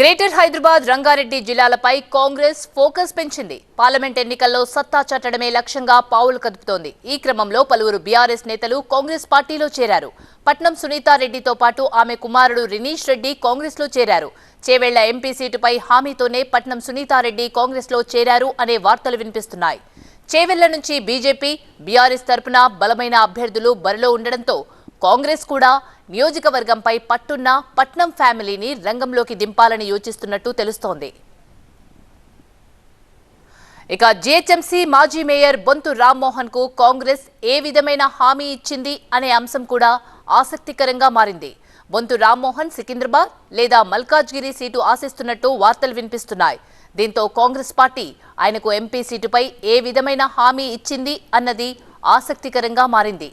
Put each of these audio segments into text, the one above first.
Greater Hyderabad Rangareddy జిల్లాలపై Congress focus పెంచింది. Parliament ఎన్నికల్లో సత్తా చాటడమే లక్ష్యంగా పావులు కదుపుతోంది. ఈ క్రమంలో పలువురు బీఆర్ఎస్ నేతలు కాంగ్రెస్ పార్టీలో చేరారు. పట్నం సునీతారెడ్డితో పాటు ఆమె కుమారుడు రినీష్ రెడ్డి కాంగ్రెస్లో చేరారు. చేవెళ్ళ ఎంపీ సీటుపై హామీతోనే పట్నం సునీతారెడ్డి కాంగ్రెస్లో చేరారు అనే వార్తలు వినిపిస్తున్నాయి. చేవెళ్ళ నుంచి బీజేపీ బీఆర్ఎస్ తరపున బలమైన అభ్యర్థులు బరిలో ఉండడంతో కాంగ్రెస్ కూడా నియోజకవర్గంపై పట్టున్న పట్నం ఫ్యామిలీని రంగంలోకి దింపాలని యోచిస్తున్నట్టు తెలుస్తోంది. ఇక జీహెచ్ఎంసీ మాజీ మేయర్ బొంతు రామ్మోహన్కు కాంగ్రెస్ ఏ విధమైన హామీ ఇచ్చింది అనే అంశం కూడా ఆసక్తికరంగా మారింది. బొంతు రామ్మోహన్ సికింద్రాబాద్ లేదా మల్కాజ్గిరి సీటు ఆశిస్తున్నట్టు వార్తలు వినిపిస్తున్నాయి. దీంతో కాంగ్రెస్ పార్టీ ఆయనకు ఎంపీ సీటుపై ఏ విధమైన హామీ ఇచ్చింది అన్నది ఆసక్తికరంగా మారింది.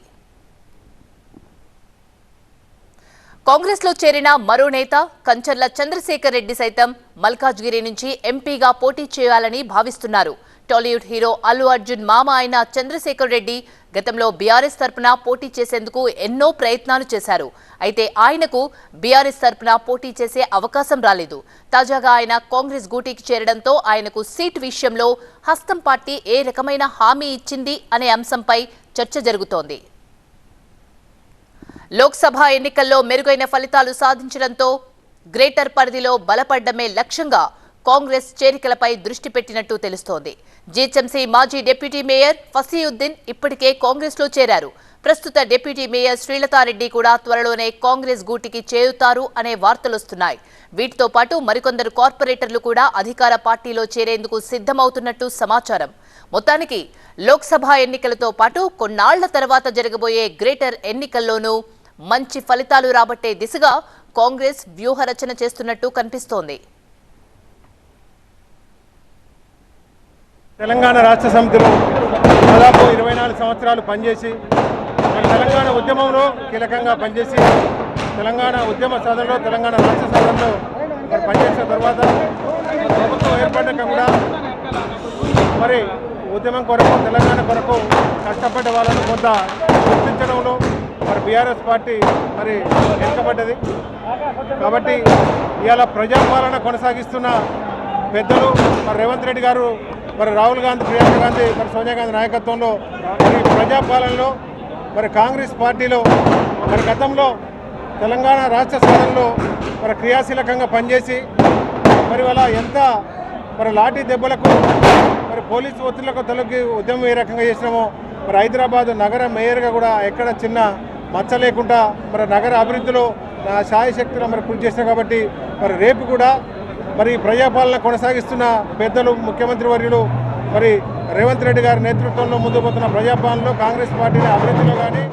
కాంగ్రెస్లో చేరిన మరో నేత కంచర్ల చంద్రశేఖర్ రెడ్డి సైతం మల్కాజ్గిరి నుంచి ఎంపీగా పోటీ చేయాలని భావిస్తున్నారు. టాలీవుడ్ హీరో అల్లు అర్జున్ మామ అయిన చంద్రశేఖర్ రెడ్డి గతంలో బీఆర్ఎస్ తరపున పోటీ చేసేందుకు ఎన్నో ప్రయత్నాలు చేశారు. అయితే ఆయనకు బీఆర్ఎస్ తరపున పోటీ చేసే అవకాశం రాలేదు. తాజాగా ఆయన కాంగ్రెస్ గూటికి చేరడంతో ఆయనకు సీట్ విషయంలో హస్తం పార్టీ ఏ రకమైన హామీ ఇచ్చింది అనే అంశంపై చర్చ జరుగుతోంది. లోక్సభ ఎన్నికల్లో మెరుగైన ఫలితాలు సాధించడంతో గ్రేటర్ పరిధిలో బలపడ్డమే లక్ష్యంగా కాంగ్రెస్ చేరికలపై దృష్టి పెట్టినట్టు తెలుస్తోంది. జీహెచ్ఎంసీ మాజీ డిప్యూటీ మేయర్ ఫసీయుద్దీన్ ఇప్పటికే కాంగ్రెస్లో చేరారు. ప్రస్తుత డిప్యూటీ మేయర్ శ్రీలతారెడ్డి కూడా త్వరలోనే కాంగ్రెస్ గూటికి చేరుతారు అనే వార్తలొస్తున్నాయి. వీటితో పాటు మరికొందరు కార్పొరేటర్లు కూడా అధికార పార్టీలో చేరేందుకు సిద్ధమవుతున్నట్టు సమాచారం. మొత్తానికి లోక్సభ ఎన్నికలతో పాటు కొన్నాళ్ళ తర్వాత జరగబోయే గ్రేటర్ ఎన్నికల్లోనూ మంచి ఫలితాలు రాబట్టే దిశగా కాంగ్రెస్ వ్యూహరచన చేస్తున్నట్టు కనిపిస్తోంది. తెలంగాణ రాష్ట్ర సమితిలో దాదాపు ఇరవై నాలుగు సంవత్సరాలు పనిచేసి తెలంగాణ ఉద్యమంలో కీలకంగా పనిచేసి తెలంగాణ ఉద్యమ సాధనలో తెలంగాణ రాష్ట్ర సాధనలో మరి పనిచేసిన తర్వాత ప్రభుత్వం ఏర్పడ్డాక కూడా మరి ఉద్యమం కొరకు తెలంగాణ కొరకు కష్టపడ్డ వాళ్ళను కొంత గుర్తించడంలో మరి బీఆర్ఎస్ పార్టీ మరి వెనుకబడ్డది. కాబట్టి ఇవాళ ప్రజాపాలన కొనసాగిస్తున్న పెద్దలు మరి రేవంత్ రెడ్డి గారు మరి రాహుల్ గాంధీ ప్రియాంక గాంధీ మరి సోనియా గాంధీ నాయకత్వంలో మరి ప్రజాపాలనలో మరి కాంగ్రెస్ పార్టీలో మరి గతంలో తెలంగాణ రాష్ట్ర సాధనలో మరి క్రియాశీలకంగా పనిచేసి మరి వాళ్ళ ఎంత మరి లాఠీ దెబ్బలకు మరి పోలీసు ఒత్తిళ్ళకు తొలగి ఉద్యమం ఏ రకంగా చేసినామో మరి హైదరాబాద్ నగర మేయర్గా కూడా ఎక్కడ చిన్న మచ్చ లేకుండా మరి నగర అభివృద్ధిలో నా శాయశక్తిలో మరి కృషి చేసిన కాబట్టి మరి రేపు కూడా మరి ప్రజాపాలన కొనసాగిస్తున్న పెద్దలు ముఖ్యమంత్రి వర్యులు మరి రేవంత్ రెడ్డి గారి నేతృత్వంలో ముందుకు పోతున్న ప్రజాపాలనలో కాంగ్రెస్ పార్టీని అభివృద్ధిలో కానీ